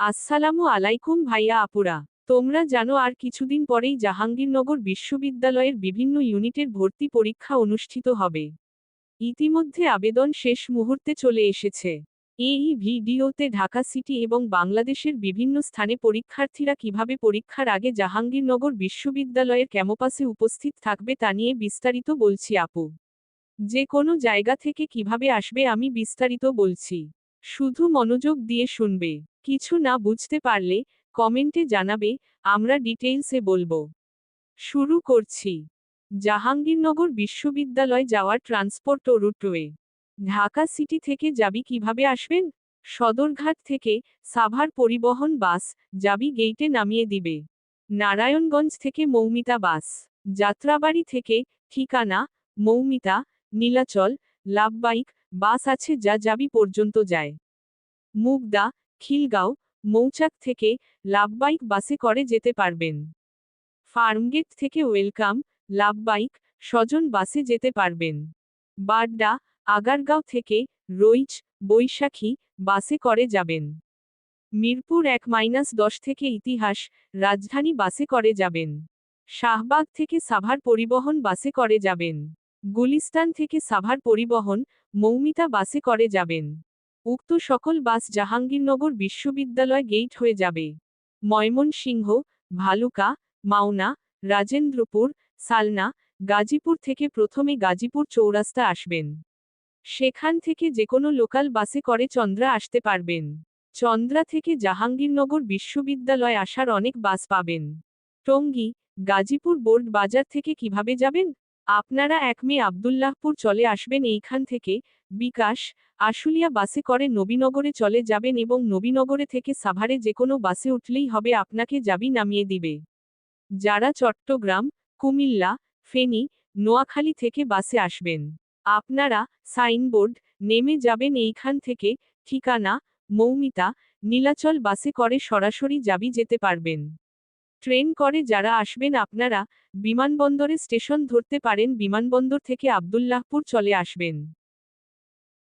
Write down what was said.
আসসালামু আলাইকুম ভাইয়া আপুরা। তোমরা জানো আর কিছুদিন পরেই জাহাঙ্গীরনগর বিশ্ববিদ্যালয়ের বিভিন্ন ইউনিটের ভর্তি পরীক্ষা অনুষ্ঠিত হবে। ইতিমধ্যে আবেদন শেষ মুহূর্তে চলে এসেছে। এই ভিডিওতে ঢাকা সিটি এবং বাংলাদেশের বিভিন্ন স্থানে পরীক্ষার্থীরা কীভাবে পরীক্ষার আগে জাহাঙ্গীরনগর বিশ্ববিদ্যালয়ের ক্যাম্পাসে উপস্থিত থাকবে তা নিয়ে বিস্তারিত বলছি আপু। যে কোনো জায়গা থেকে কীভাবে আসবে আমি বিস্তারিত বলছি। শুধু মনোযোগ দিয়ে শুনবে। কিছু না বুঝতে পারলে কমেন্টে জানাবে, আমরা ডিটেইলসে বলব। শুরু করছি। জাহাঙ্গীরনগর বিশ্ববিদ্যালয় যাওয়ার ট্রান্সপোর্ট ও রুটওয়ে ঢাকা সিটি থেকে যাবি কীভাবে আসবেন? সদরঘাট থেকে সাভার পরিবহন বাস যাবি গেইটে নামিয়ে দিবে। নারায়ণগঞ্জ থেকে মৌমিতা বাস। যাত্রাবাড়ি থেকে ঠিকানা, মৌমিতা, নীলাচল, লাভবাইক, বাস আছে যা যাবি পর্যন্ত যায়। মুগদা খিলগাঁও, মৌচাক থেকে লাভবাইক বাসে করে যেতে পারবেন। ফার্মগেট থেকে ওয়েলকাম, লাভবাইক স্বজন বাসে যেতে পারবেন। বাড্ডা, আগারগাঁও থেকে রইচ, বৈশাখী বাসে করে যাবেন। মিরপুর এক মাইনাস দশ থেকে ইতিহাস, রাজধানী বাসে করে যাবেন। শাহবাগ থেকে সাভার পরিবহন বাসে করে যাবেন। গুলিস্তান থেকে সাভার পরিবহন, মৌমিতা বাসে করে যাবেন। উক্ত সকল বাস জাহাঙ্গীরনগর বিশ্ববিদ্যালয় গেইট হয়ে যাবে। ময়মনসিংহ, ভালুকা, মাওনা, রাজেন্দ্রপুর, সালনা, গাজীপুর থেকে প্রথমে গাজীপুর চৌরাস্তা আসবেন। সেখান থেকে যেকোনো লোকাল বাসে করে চন্দ্রা আসতে পারবেন। চন্দ্রা থেকে জাহাঙ্গীরনগর বিশ্ববিদ্যালয় আসার অনেক বাস পাবেন। টঙ্গী, গাজীপুর বোর্ড বাজার থেকে কীভাবে যাবেন? আপনারা এক মে আবদুল্লাহপুর চলে আসবেন এইখান থেকে, বিকাশ, আশুলিয়া বাসে করে নবীনগরে চলে যাবেন এবং নবীনগরে থেকে সাভারে যেকোনো বাসে উঠলেই হবে আপনাকে যাবি নামিয়ে দিবে। যারা চট্টগ্রাম, কুমিল্লা, ফেনী, নোয়াখালী থেকে বাসে আসবেন, আপনারা সাইনবোর্ড নেমে যাবেন এইখান থেকে, ঠিকানা, মৌমিতা, নীলাচল বাসে করে সরাসরি যাবি যেতে পারবেন। ট্রেন করে যারা আসবেন আপনারা বিমানবন্দরে স্টেশন ধরতে পারেন। বিমানবন্দর থেকে আবদুল্লাহপুর চলে আসবেন।